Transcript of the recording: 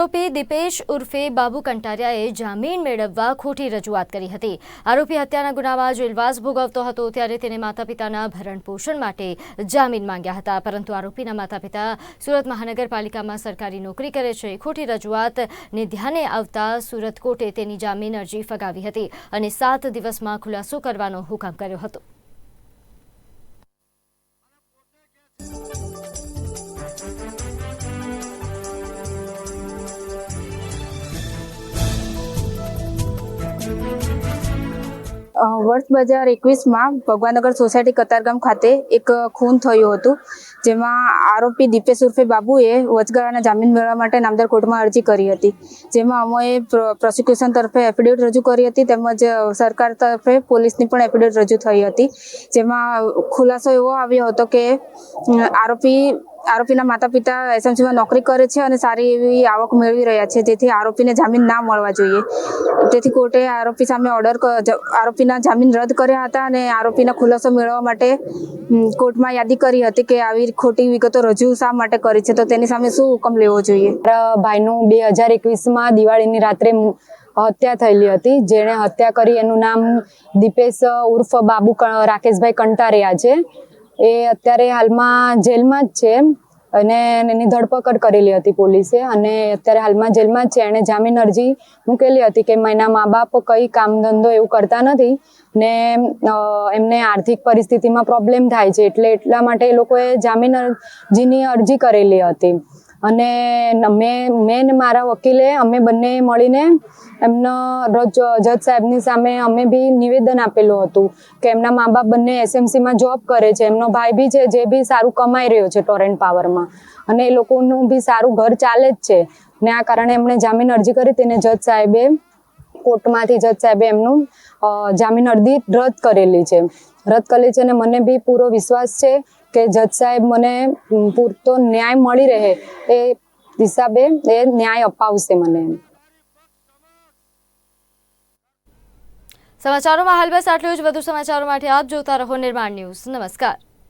આરોપી દીપેશ ઉર્ફે બાબુ કંટારિયાએ જામીન મેળવવા ખોટી રજૂઆત કરી હતી. આરોપી હત્યાના ગુનામાં જેલવાસ ભોગવતો હતો ત્યારે તેને માતા પિતાના ભરણ પોષણ માટે જામીન માંગ્યા હતા. પરંતુ આરોપીના માતા પિતા સુરત મહાનગરપાલિકામાં સરકારી નોકરી કરે છે. ખોટી રજૂઆતને ધ્યાને આવતા સુરત કોર્ટે તેની જામીન અરજી ફગાવી હતી અને સાત દિવસમાં ખુલાસો કરવાનો હુકમ કર્યો હતો. વર્ષ બે હજાર એકવીસમાં ભગવાનનગર સોસાયટી કતારગામ ખાતે એક ખૂન થયું હતું, જેમાં આરોપી દીપેશ ઉર્ફે બાબુએ વચગાળાના જામીન મેળવવા માટે નામદાર કોર્ટમાં અરજી કરી હતી. જેમાં અમોએ પ્રોસિક્યુશન તરફે એફિડેવિટ રજૂ કરી હતી, તેમજ સરકાર તરફે પોલીસની પણ એફિડેવિટ રજૂ થઈ હતી. જેમાં ખુલાસો એવો આવ્યો હતો કે આરોપી આરોપીના માતા પિતા એસએમસીમાં નોકરી કરે છે અને સારી એવી આવક મેળવી રહ્યા છે. જેથી આરોપીને જામીન ના મળવા જોઈએ. તેથી કોર્ટે આરોપી સામે ઓર્ડર આરોપીના જામીન રદ કર્યા હતા અને આરોપીના ખુલાસો મેળવવા માટે કોર્ટમાં યાદી કરી હતી કે આવી ખોટી વિગતો રજૂ શા માટે કરી છે. તો તેની સામે શું હુકમ લેવો જોઈએ? ભાઈનું બે હજાર એકવીસમાં દિવાળીની રાત્રે હત્યા થયેલી હતી. જેણે હત્યા કરી. એનું નામ દીપેશ ઉર્ફ બાબુ રાકેશભાઈ કંટારિયા છે. એ અત્યારે હાલમાં જેલમાં જ છે અને એની ધરપકડ કરેલી હતી પોલીસે અને અત્યારે હાલમાં જેલમાં જ છે. એણે જામીન અરજી મૂકેલી હતી કે એના મા બાપ કંઈ કામ ધંધો એવું કરતા નથી ને એમને આર્થિક પરિસ્થિતિમાં પ્રોબ્લેમ થાય છે એટલે એટલા માટે એ લોકોએ જામીન અરજીની અરજી કરેલી હતી. અને મેં મેં મારા વકીલે અમે બંને મળીને એમનો જજ સાહેબની સામે અમે બી નિવેદન આપેલું હતું કે એમના મા બાપ બંને એસએમસીમાં જોબ કરે છે. એમનો ભાઈ બી છે જે બી સારું કમાઈ રહ્યો છે ટોરેન્ટ પાવરમાં અને એ લોકોનું બી સારું ઘર ચાલે જ છે. ને આ કારણે એમણે જામીન અરજી કરી તેને જજ સાહેબે કોર્ટમાંથી જજ સાહેબે એમનું જામીન અરજી રદ કરેલી છે. રદ કરેલી છે અને મને બી પૂરો વિશ્વાસ છે કે જજ સાહેબ મને પૂરતો ન્યાય મળી રહે એ હિસાબે એ ન્યાય અપાવશે મને. સમાચારોમાં હાલ બસ આટલું જ. વધુ સમાચારો માટે આપ જોતા રહો નિર્માણ ન્યૂઝ. નમસ્કાર.